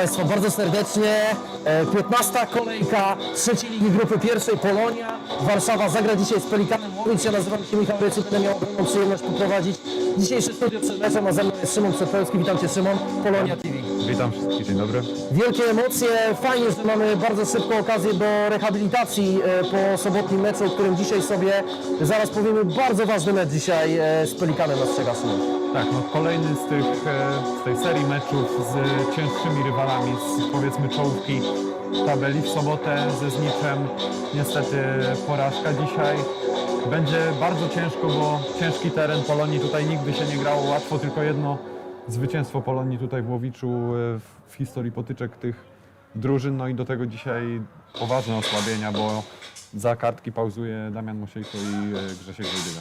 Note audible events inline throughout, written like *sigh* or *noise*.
Państwa bardzo serdecznie. E, 15. kolejka trzeciej ligi grupy pierwszej Polonia. Warszawa zagra dzisiaj z Pelikanem Łowicz. Ja nazywam się Michał Rycy, będę miał przyjemność poprowadzić dzisiejsze studio przed meczem, a ze mną jest Szymon Przepełski. Witam Cię Szymon, Polonia TV. Witam wszystkich, dzień dobry. Wielkie emocje, fajnie, że mamy bardzo szybką okazję do rehabilitacji e, po sobotnim meczu, o którym dzisiaj sobie zaraz powiemy. Bardzo ważny mecz dzisiaj e, z Pelikanem czeka Szymon. Tak, no kolejny z, tych, e, z tej serii meczów z cięższymi rywalami, z powiedzmy czołówki tabeli w sobotę ze Zniczem. Niestety porażka dzisiaj. Będzie bardzo ciężko, bo ciężki teren Polonii, tutaj nigdy się nie grało łatwo, tylko jedno zwycięstwo Polonii tutaj w Łowiczu e, w- historii potyczek tych drużyn, no i do tego dzisiaj poważne osłabienia, bo za kartki pauzuje Damian Mosiejko i e, Grzesiek Wojdyga.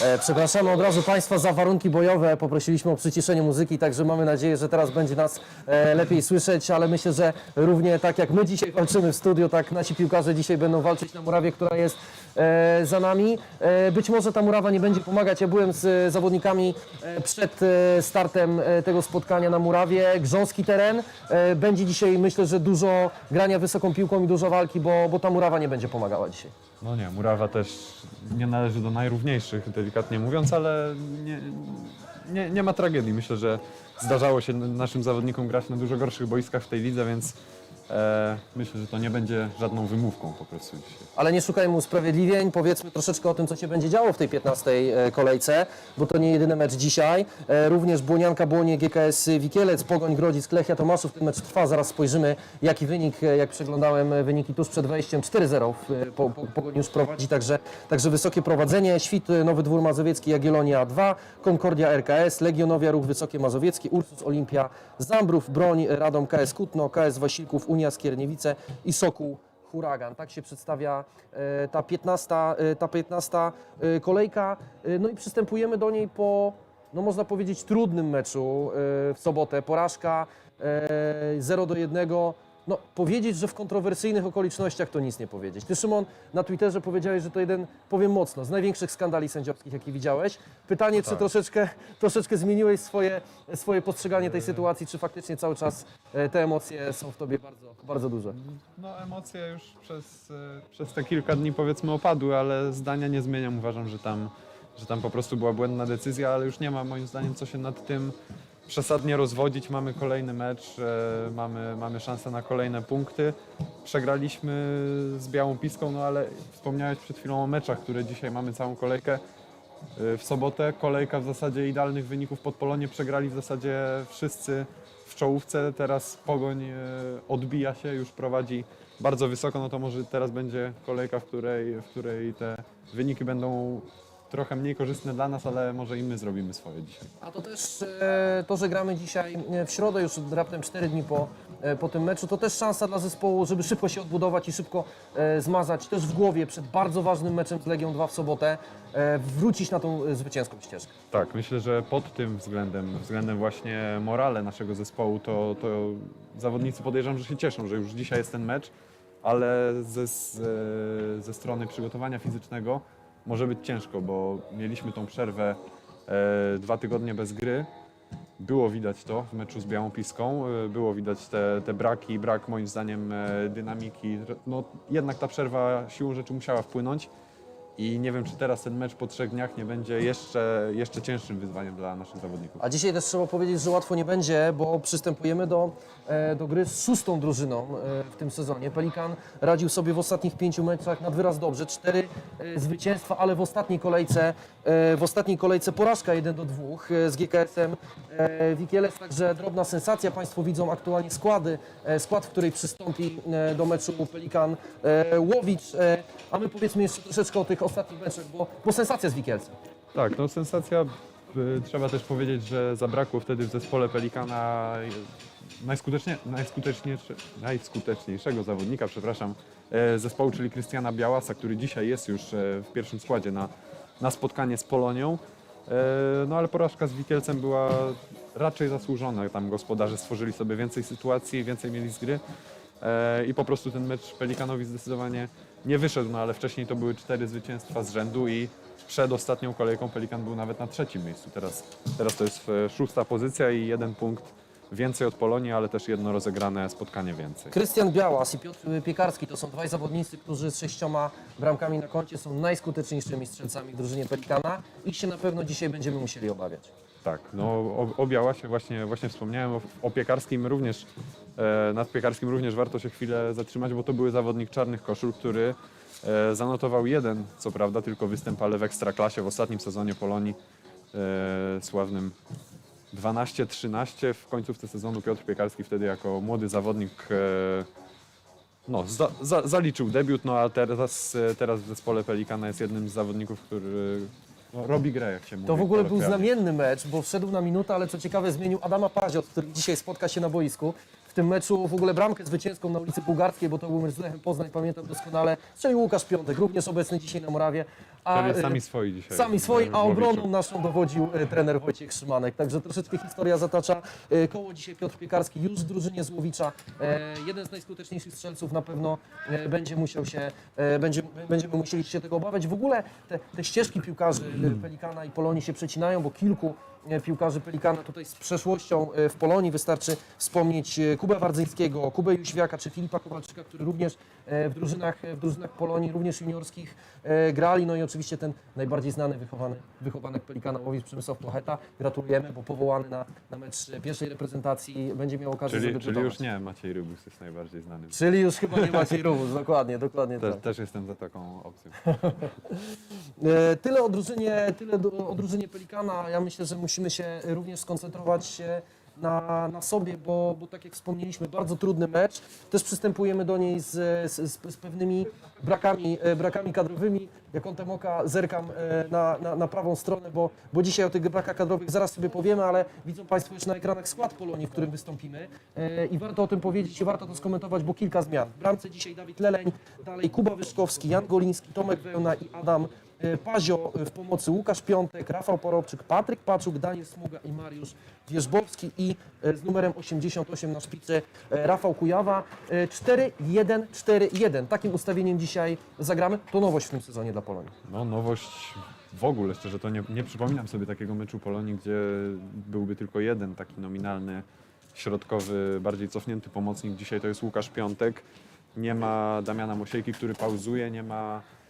E, Przepraszamy od razu Państwa za warunki bojowe. Poprosiliśmy o przyciszenie muzyki, także mamy nadzieję, że teraz będzie nas e, lepiej słyszeć, ale myślę, że równie tak jak my dzisiaj walczymy w studiu, tak nasi piłkarze dzisiaj będą walczyć na murawie, która jest e, za nami. Być może ta murawa nie będzie pomagać. Ja byłem z zawodnikami przed startem tego spotkania na murawie. Grząski teren. Będzie dzisiaj myślę, że dużo grania wysoką piłką i dużo walki, bo, bo ta murawa nie będzie pomagała dzisiaj. No nie, Murawa też nie należy do najrówniejszych, delikatnie mówiąc, ale nie, nie, nie ma tragedii. Myślę, że zdarzało się naszym zawodnikom grać na dużo gorszych boiskach w tej lidze, więc e, myślę, że to nie będzie żadną wymówką po prostu dzisiaj. Ale nie szukajmy usprawiedliwień, powiedzmy troszeczkę o tym, co się będzie działo w tej 15 e, kolejce, bo to nie jedyny mecz dzisiaj. E, Również Błonianka, Błonie, GKS Wikielec, Pogoń, Grodzisk, Lechia Tomaszów. Ten mecz trwa, zaraz spojrzymy jaki wynik, jak przeglądałem wyniki tuż przed wejściem, 4-0 w, e, po, po, Pogoń już prowadzi, także, także wysokie prowadzenie. Świt, Nowy Dwór Mazowiecki, Jagiellonia 2, Concordia RKS, Legionowia Ruch Wysokie Mazowiecki, Ursus Olimpia, Zambrów, Broń, Radom KS Kutno, KS Wasilków, Unia Skierniewice i Sokół Huragan. Tak się przedstawia e, ta 15, e, ta 15 e, kolejka. No i przystępujemy do niej po, no można powiedzieć, trudnym meczu w sobotę. Porażka e, 0 do 1. No, powiedzieć, że w kontrowersyjnych okolicznościach to nic nie powiedzieć. Ty, Szymon, na Twitterze powiedziałeś, że to jeden, powiem mocno, z największych skandali sędziowskich, jakie widziałeś. Pytanie, czy Tak. troszeczkę, troszeczkę zmieniłeś swoje, swoje postrzeganie tej sytuacji, czy faktycznie cały czas e, te emocje są w Tobie bardzo, bardzo duże? No emocje już przez, e, przez te kilka dni powiedzmy opadły, ale zdania nie zmieniam. Uważam, że tam, że tam po prostu była błędna decyzja, ale już nie ma moim zdaniem co się nad tym przesadnie rozwodzić. Mamy kolejny mecz, e, mamy, mamy szansę na kolejne punkty. Przegraliśmy z Białą Piską, no ale wspomniałeś przed chwilą o meczach, które dzisiaj mamy całą kolejkę. E, W sobotę kolejka w zasadzie idealnych wyników pod Polonie. Przegrali w zasadzie wszyscy w czołówce. Teraz Pogoń e, odbija się, już prowadzi bardzo wysoko. No to może teraz będzie kolejka, w której, w której te wyniki będą trochę mniej korzystne dla nas, ale może i my zrobimy swoje dzisiaj. A to też e, to, że gramy dzisiaj e, w środę, już raptem 4 dni po, e, po tym meczu, to też szansa dla zespołu, żeby szybko się odbudować i szybko e, zmazać też w głowie przed bardzo ważnym meczem z Legią 2 w sobotę, e, wrócić na tą zwycięską ścieżkę. Tak, myślę, że pod tym względem, względem właśnie morale naszego zespołu, to, to zawodnicy podejrzewam, że się cieszą, że już dzisiaj jest ten mecz, ale ze, ze, ze strony przygotowania fizycznego może być ciężko, bo mieliśmy tą przerwę e, dwa tygodnie bez gry. Było widać to w meczu z Białą Piską, e, było widać te, te braki, brak moim zdaniem e, dynamiki. No, jednak ta przerwa siłą rzeczy musiała wpłynąć. I nie wiem, czy teraz ten mecz po trzech dniach nie będzie jeszcze, jeszcze cięższym wyzwaniem dla naszych zawodników. A dzisiaj też trzeba powiedzieć, że łatwo nie będzie, bo przystępujemy do, e, do gry z szóstą drużyną e, w tym sezonie. Pelikan radził sobie w ostatnich pięciu meczach nad wyraz dobrze. Cztery e, zwycięstwa, ale w ostatniej kolejce, w ostatniej kolejce porażka 1 do 2 e, z GKS-em e, Wikielec. Także drobna sensacja. Państwo widzą aktualnie składy. Skład, w której przystąpi do meczu Pelikan Łowicz. A my powiedzmy jeszcze troszeczkę o tych ostatnich meczach, bo, bo sensacja z Wikielcem. Tak, no sensacja. y, Trzeba też powiedzieć, że zabrakło wtedy w zespole Pelikana y, najskutecznie, najskuteczniejsze, najskuteczniejszego zawodnika, przepraszam, e, zespołu, czyli Krystiana Białasa, który dzisiaj jest już w pierwszym składzie na, na spotkanie z Polonią. No ale porażka z Wikielcem była raczej zasłużona. Tam gospodarze stworzyli sobie więcej sytuacji, więcej mieli z gry. E, i po prostu ten mecz Pelikanowi zdecydowanie nie wyszedł, no ale wcześniej to były cztery zwycięstwa z rzędu i przed ostatnią kolejką Pelikan był nawet na trzecim miejscu. Teraz, teraz to jest e, szósta pozycja i jeden punkt więcej od Polonii, ale też jedno rozegrane spotkanie więcej. Krystian Białas i Piotr Piekarski to są dwaj zawodnicy, którzy z sześcioma bramkami na koncie są najskuteczniejszymi strzelcami w drużynie Pelikana. Ich się na pewno dzisiaj będziemy musieli obawiać. Tak, no o, o Białasie właśnie, właśnie wspomniałem, o, o Piekarskim również, e, nad Piekarskim również warto się chwilę zatrzymać, bo to był zawodnik czarnych koszul, który e, zanotował jeden, co prawda, tylko występ, ale w Ekstraklasie w ostatnim sezonie Polonii e, sławnym 12-13 w końcówce sezonu Piotr Piekarski wtedy jako młody zawodnik e, no, za, za, zaliczył debiut, no a teraz, e, teraz w zespole Pelikana jest jednym z zawodników, który no, robi grę, jak się mówi. To w ogóle był kolokwialnie. znamienny mecz, bo wszedł na minutę, ale co ciekawe zmienił Adama Paziot, który dzisiaj spotka się na boisku. W tym meczu w ogóle bramkę zwycięską na ulicy Bułgarskiej, bo to był mecz z Lechem Poznań, pamiętam doskonale, strzelił Łukasz Piątek, również obecny dzisiaj na Morawie. A, Prawie e, sami swoi dzisiaj. Sami swoi, a obroną naszą dowodził e, trener Wojciech Szymanek. Także troszeczkę historia zatacza e, koło. Dzisiaj Piotr Piekarski już w drużynie Złowicza. E, jeden z najskuteczniejszych strzelców na pewno e, będzie musiał się, e, będzie, będziemy musieli się tego obawiać. W ogóle te, te ścieżki piłkarzy e, Pelikana i Polonii się przecinają, bo kilku piłkarzy Pelikana tutaj z przeszłością e, w Polonii. Wystarczy wspomnieć e, Kubę Wardzyńskiego, Kubę Jóźwiaka czy Filipa Kowalczyka, który również e, w drużynach, w drużynach Polonii, również juniorskich e, grali. No i oczywiście ten najbardziej znany wychowany, wychowanek Pelikana Łowiec Przemysław Plocheta. Gratulujemy, bo powołany na, na mecz pierwszej reprezentacji będzie miał okazję Czyli, czyli już nie, Maciej Rybus jest najbardziej znany. Czyli już chyba nie Maciej *laughs* Rubus, dokładnie, dokładnie Też, tak. też jestem za taką opcją. *laughs* E, Tyle o drużynie, tyle do, o drużynie Pelikana. Ja myślę, że musimy się również skoncentrować się na, na sobie, bo, bo tak jak wspomnieliśmy, bardzo trudny mecz. Też przystępujemy do niej z, z, z, pewnymi brakami, e, brakami kadrowymi. Jak kątem oka zerkam e, na, na, na prawą stronę, bo, bo dzisiaj o tych brakach kadrowych zaraz sobie powiemy, ale widzą Państwo już na ekranach skład Polonii, w którym wystąpimy. E, I warto o tym powiedzieć i warto to skomentować, bo kilka zmian. W bramce dzisiaj Dawid Leleń, dalej Kuba Wyszkowski, Jan Goliński, Tomek Wełna i Adam Pazio w pomocy Łukasz Piątek, Rafał Porobczyk, Patryk Paczuk, Daniel Smuga i Mariusz Wierzbowski i e, z numerem 88 na szpicy e, Rafał Kujawa. E, 4-1-4-1. Takim ustawieniem dzisiaj zagramy. To nowość w tym sezonie dla Polonii. No nowość w ogóle, szczerze to nie, nie przypominam sobie takiego meczu Polonii, gdzie byłby tylko jeden taki nominalny, środkowy, bardziej cofnięty pomocnik. Dzisiaj to jest Łukasz Piątek. Nie ma Damiana Mosiejki, który pauzuje, nie ma e,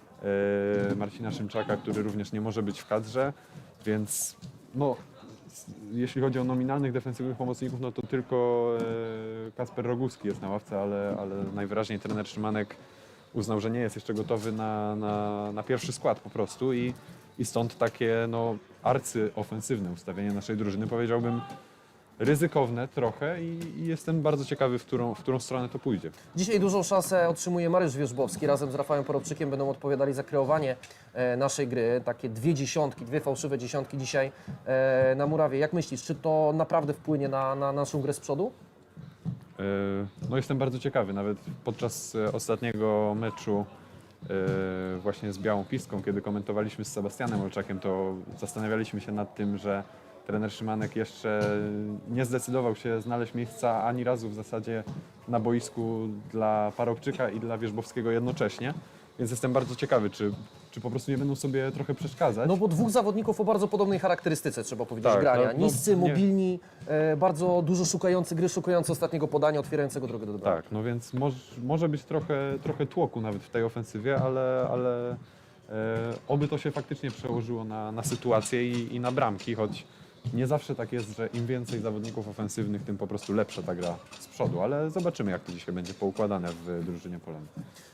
Marcina Szymczaka, który również nie może być w kadrze, więc no, jeśli chodzi o nominalnych defensywnych pomocników, no to tylko e, Kasper Roguski jest na ławce, ale, ale najwyraźniej trener Szymanek uznał, że nie jest jeszcze gotowy na, na, na pierwszy skład po prostu i, i stąd takie no, arcyofensywne ustawienie naszej drużyny, powiedziałbym ryzykowne trochę i, i jestem bardzo ciekawy, w którą, w którą stronę to pójdzie. Dzisiaj dużą szansę otrzymuje Mariusz Wierzbowski. Razem z Rafałem Porobczykiem będą odpowiadali za kreowanie e, naszej gry. Takie dwie dziesiątki, dwie fałszywe dziesiątki dzisiaj e, na murawie. Jak myślisz, czy to naprawdę wpłynie na, na naszą grę z przodu? E, No jestem bardzo ciekawy, nawet podczas e, ostatniego meczu e, właśnie z Białą Piską, kiedy komentowaliśmy z Sebastianem Olczakiem, to zastanawialiśmy się nad tym, że trener Szymanek jeszcze nie zdecydował się znaleźć miejsca ani razu w zasadzie na boisku dla Parobczyka i dla Wierzbowskiego jednocześnie. Więc jestem bardzo ciekawy, czy, czy po prostu nie będą sobie trochę przeszkadzać. No bo dwóch zawodników o bardzo podobnej charakterystyce, trzeba powiedzieć, Tak, grania. no, no, Niscy, nie- mobilni, e, bardzo dużo szukający gry, szukający ostatniego podania, otwierającego drogę do bramki. Tak, no więc moż, może być trochę, trochę tłoku nawet w tej ofensywie, ale, ale e, oby to się faktycznie przełożyło na, na sytuację i, i na bramki, choć nie zawsze tak jest, że im więcej zawodników ofensywnych, tym po prostu lepsza ta gra z przodu, ale zobaczymy jak to dzisiaj będzie poukładane w drużynie Polonii.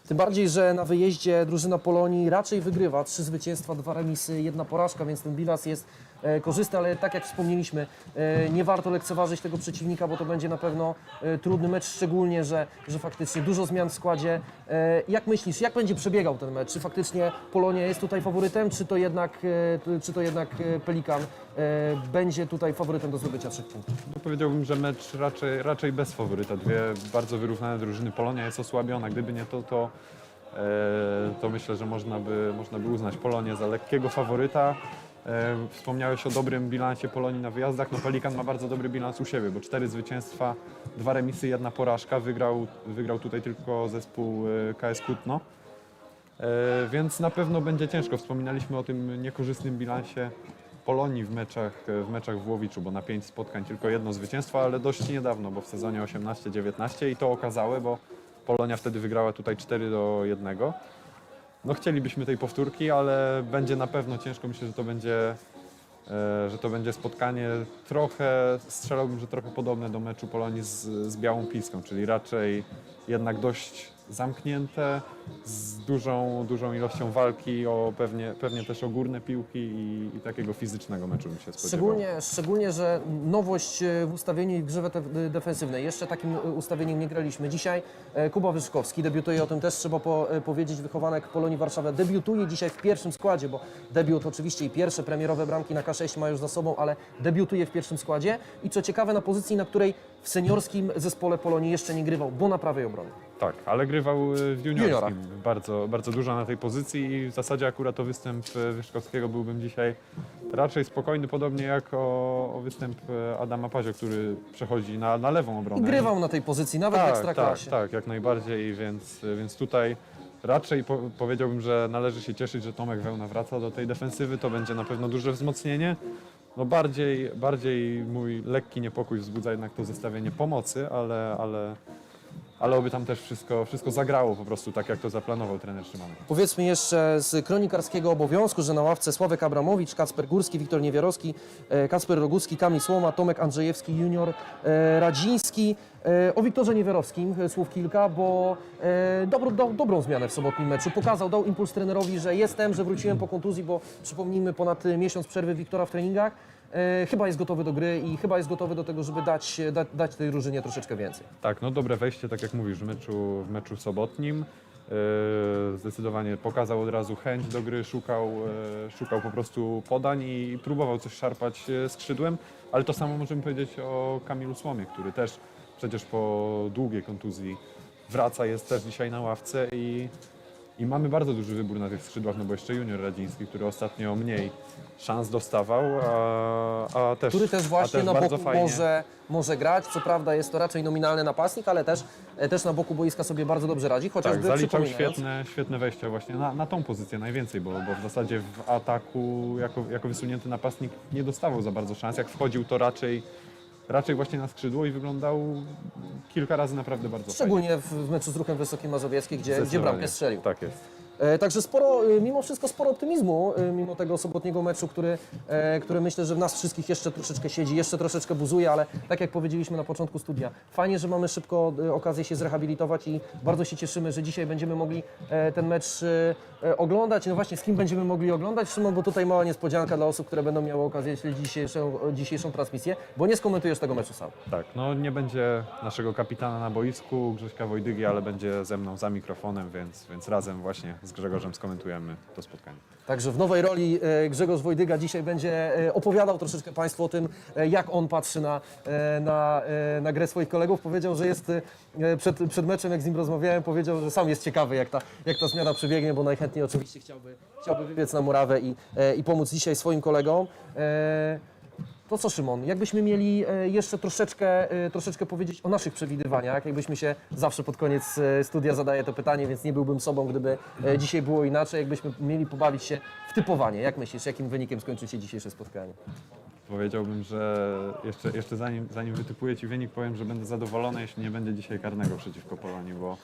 Tym bardziej, że na wyjeździe drużyna Polonii raczej wygrywa. Trzy zwycięstwa, dwa remisy, jedna porażka, więc ten bilans jest e, korzystny, ale tak jak wspomnieliśmy, e, nie warto lekceważyć tego przeciwnika, bo to będzie na pewno e, trudny mecz, szczególnie, że, że faktycznie dużo zmian w składzie. Jak myślisz, jak będzie przebiegał ten mecz? Czy faktycznie Polonia jest tutaj faworytem, czy to jednak, czy to jednak Pelikan będzie tutaj faworytem do zdobycia trzech punktów? No powiedziałbym, że mecz raczej, raczej bez faworyta. Dwie bardzo wyrównane drużyny. Polonia jest osłabiona. Gdyby nie to, to, to myślę, że można by, można by uznać Polonię za lekkiego faworyta. E, wspomniałeś o dobrym bilansie Polonii na wyjazdach. No Pelikan ma bardzo dobry bilans u siebie, bo cztery zwycięstwa, dwa remisy, jedna porażka. Wygrał, wygrał tutaj tylko zespół e, KS Kutno. E, więc na pewno będzie ciężko. Wspominaliśmy o tym niekorzystnym bilansie Polonii w meczach, w meczach w Łowiczu, bo na pięć spotkań tylko jedno zwycięstwo, ale dość niedawno, bo w sezonie 18-19 i to okazałe, bo Polonia wtedy wygrała tutaj 4 do 1. No chcielibyśmy tej powtórki, ale będzie na pewno ciężko. Myślę, że to będzie, e, że to będzie spotkanie trochę, strzelałbym, że trochę podobne do meczu Polonii z, z Białą Piską, czyli raczej jednak dość zamknięte, z dużą, dużą ilością walki, o pewnie, pewnie też o górne piłki i, i takiego fizycznego meczu bym się spodziewał. Szczególnie, szczególnie, że nowość e, w ustawieniu i w grze defensywnej. Jeszcze takim e, ustawieniem nie graliśmy. Dzisiaj e, Kuba Wyszkowski debiutuje, o tym też trzeba po, powiedzieć, wychowanek Polonii Warszawa. Debiutuje dzisiaj w pierwszym składzie, bo debiut oczywiście i pierwsze premierowe bramki na K6 ma już za sobą, ale debiutuje w pierwszym składzie. I co ciekawe, na pozycji, na której w seniorskim zespole Polonii jeszcze nie grywał, bo na prawej obronie. Tak, ale grywał y, w juniorskim Juniorach. bardzo, bardzo dużo na tej pozycji i w zasadzie akurat to występ y, Wyszkowskiego byłbym dzisiaj raczej spokojny, podobnie jak o, o występ y, Adama Pazio, który przechodzi na, na lewą I obronę. grywał na tej pozycji, nawet w tak, tak, Ekstraklasie. tak, jak najbardziej, więc, więc tutaj raczej po, powiedziałbym, że należy się cieszyć, że Tomek Wełna wraca do tej defensywy, to będzie na pewno duże wzmocnienie. No bardziej, bardziej mój lekki niepokój wzbudza jednak to zestawienie pomocy, ale, ale, ale oby tam też wszystko, wszystko zagrało po prostu tak, jak to zaplanował trener Szymanek. Powiedzmy jeszcze z kronikarskiego obowiązku, że na ławce Sławek Abramowicz, Kacper Górski, Wiktor Niewiarowski, e, Kacper Roguski, Kamil Słoma, Tomek Andrzejewski, Junior e, Radziński. E, O Wiktorze Niewiarowskim słów kilka, bo dobro, do, dobrą zmianę w sobotnim meczu. Pokazał, dał impuls trenerowi, że jestem, że wróciłem po kontuzji, bo przypomnijmy ponad miesiąc przerwy Wiktora w treningach. E, Chyba jest gotowy do gry i chyba jest gotowy do tego, żeby dać, da, dać tej drużynie troszeczkę więcej. Tak, no dobre wejście, tak jak mówisz, w meczu, w meczu sobotnim. Yy, Zdecydowanie pokazał od razu chęć do gry, szukał, yy, szukał po prostu podań i próbował coś szarpać skrzydłem, ale to samo możemy powiedzieć o Kamilu Słomie, który też przecież po długiej kontuzji wraca, jest też dzisiaj na ławce i, i mamy bardzo duży wybór na tych skrzydłach, no bo jeszcze Junior Radziński, który ostatnio mniej szans dostawał, a, a też, który też a właśnie też na bardzo boku fajnie. może, może grać. Co prawda jest to raczej nominalny napastnik, ale też, e, też na boku boiska sobie bardzo dobrze radzi, Tak, chociażby zaliczał przypominając, świetne, świetne wejście właśnie na, na tą pozycję najwięcej, bo, bo w zasadzie w ataku jako, jako wysunięty napastnik nie dostawał za bardzo szans. Jak wchodził, to raczej, raczej właśnie na skrzydło i wyglądał kilka razy naprawdę bardzo Szczególnie w, w meczu z Ruchem Wysokim Mazowieckim, gdzie, gdzie bramkę Zdecydowanie. strzelił. Tak jest. E, Także sporo, e, mimo wszystko sporo optymizmu, e, mimo tego sobotniego meczu, który, e, który myślę, że w nas wszystkich jeszcze troszeczkę siedzi, jeszcze troszeczkę buzuje, ale tak jak powiedzieliśmy na początku studia, fajnie, że mamy szybko e, okazję się zrehabilitować i bardzo się cieszymy, że dzisiaj będziemy mogli e, ten mecz e, oglądać. No właśnie, z kim będziemy mogli oglądać? Szymon, bo tutaj mała niespodzianka dla osób, które będą miały okazję śledzić dzisiejszą, dzisiejszą transmisję, bo nie skomentujesz tego meczu sam. Tak, no nie będzie naszego kapitana na boisku, Grześka Wojdygi, ale będzie ze mną za mikrofonem, więc, więc razem właśnie z Grzegorzem skomentujemy to spotkanie. Także w nowej roli e, Grzegorz Wojdyga dzisiaj będzie e, opowiadał troszeczkę Państwu o tym, e, jak on patrzy na, na, na grę swoich kolegów. Powiedział, że jest przed, przed meczem, jak z nim rozmawiałem, powiedział, że sam jest ciekawy, jak ta, jak ta zmiana przebiegnie, bo najchętniej oczywiście chciałby, chciałby wybiec na murawę i, i pomóc dzisiaj swoim kolegom. To co Szymon, jakbyśmy mieli e, jeszcze troszeczkę, e, troszeczkę powiedzieć o naszych przewidywaniach, jakbyśmy się zawsze pod koniec e, studia zadaję to pytanie, więc nie byłbym sobą, gdyby dzisiaj było inaczej, jakbyśmy mieli pobawić się w typowanie. Jak myślisz, jakim wynikiem skończy się dzisiejsze spotkanie? Powiedziałbym, że jeszcze, jeszcze zanim, zanim wytypuję Ci wynik, powiem, że będę zadowolony, jeśli nie będzie dzisiaj karnego przeciwko Polonii, bo e,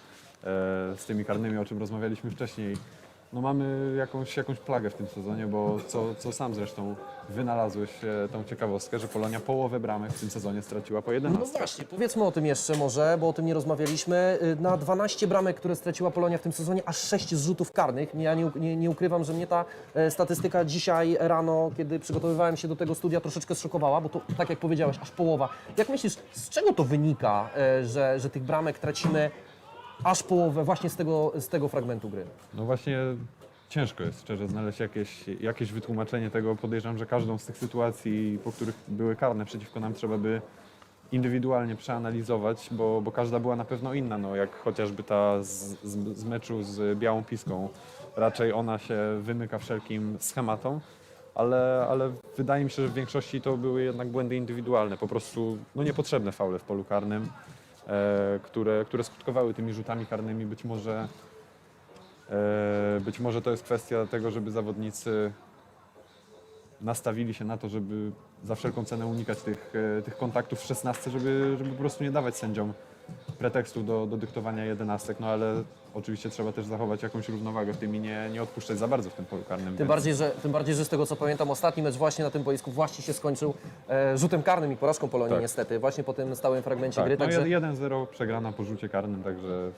z tymi karnymi, o czym rozmawialiśmy wcześniej, no mamy jakąś, jakąś plagę w tym sezonie, bo co, co sam zresztą wynalazłeś e, tą ciekawostkę, że Polonia połowę bramek w tym sezonie straciła po 11. No właśnie, powiedzmy o tym jeszcze może, bo o tym nie rozmawialiśmy. Y, Na 12 bramek, które straciła Polonia w tym sezonie, aż 6 zrzutów karnych. Ja nie, nie, nie ukrywam, że mnie ta e, statystyka dzisiaj rano, kiedy przygotowywałem się do tego studia, troszeczkę szokowała, bo to, tak jak powiedziałeś, aż połowa. Jak myślisz, z czego to wynika, e, że, że tych bramek tracimy aż połowę właśnie z tego, z tego fragmentu gry? No właśnie ciężko jest szczerze znaleźć jakieś, jakieś wytłumaczenie tego. Podejrzewam, że każdą z tych sytuacji, po których były karne przeciwko nam, trzeba by indywidualnie przeanalizować, bo, bo każda była na pewno inna. No, jak chociażby ta z, z, z meczu z Białą Piską. Raczej ona się wymyka wszelkim schematom. Ale, ale wydaje mi się, że w większości to były jednak błędy indywidualne, po prostu no, niepotrzebne faule w polu karnym, które, które skutkowały tymi rzutami karnymi. Być może E, Być może to jest kwestia tego, żeby zawodnicy nastawili się na to, żeby za wszelką cenę unikać tych, e, tych kontaktów w 16, żeby, żeby po prostu nie dawać sędziom pretekstu do, do dyktowania jedenastek, no ale oczywiście trzeba też zachować jakąś równowagę w tym i nie, nie odpuszczać za bardzo w tym polu karnym. Tym więc- bardziej, że, tym bardziej, że z tego co pamiętam, ostatni mecz właśnie na tym boisku właśnie się skończył e, rzutem karnym i porażką Polonii Tak. niestety, właśnie po tym stałym fragmencie tak, gry, no także jed- 1-0 przegrana po rzucie karnym, także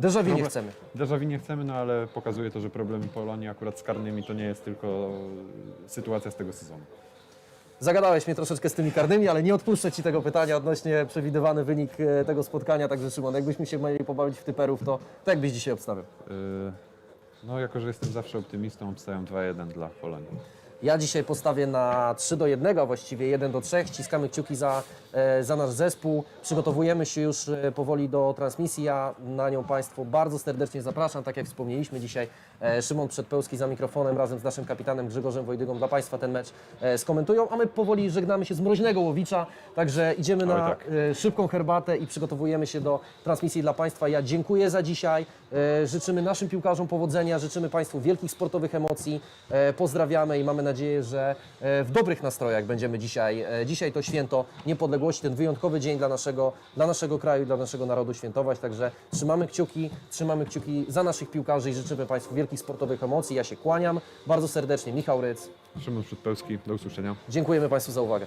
déjà vu nie Problem- chcemy. Déjà vu nie chcemy, no ale pokazuje to, że problem Polonii akurat z karnymi to nie jest tylko sytuacja z tego sezonu. Zagadałeś mnie troszeczkę z tymi karnymi, ale nie odpuszczę Ci tego pytania odnośnie przewidywany wynik e, tego spotkania, także Szymon, jakbyśmy się mieli pobawić w typerów, to, to jak byś dzisiaj obstawiał? Yy, No, jako że jestem zawsze optymistą, obstawiam 2-1 dla Polonii. Ja dzisiaj postawię na 3 do 1, a właściwie 1 do 3. Ściskamy kciuki za, e, za nasz zespół. Przygotowujemy się już e, powoli do transmisji. Ja na nią Państwu bardzo serdecznie zapraszam. Tak jak wspomnieliśmy dzisiaj, e, Szymon Przedpełski za mikrofonem razem z naszym kapitanem Grzegorzem Wojdygą dla Państwa ten mecz skomentują, a my powoli żegnamy się z mroźnego Łowicza. Także idziemy na tak. szybką herbatę i przygotowujemy się do transmisji dla Państwa. Ja dziękuję za dzisiaj. Życzymy naszym piłkarzom powodzenia, życzymy Państwu wielkich sportowych emocji. Pozdrawiamy i mamy nadzieję, że e, w dobrych nastrojach będziemy dzisiaj. E, Dzisiaj to święto niepodległości, ten wyjątkowy dzień dla naszego, dla naszego kraju, dla naszego narodu świętować. Także trzymamy kciuki, trzymamy kciuki za naszych piłkarzy i życzymy Państwu wielkich sportowych emocji. Ja się kłaniam bardzo serdecznie. Michał Ryc. Szymon Przedpełski, do usłyszenia. Dziękujemy Państwu za uwagę.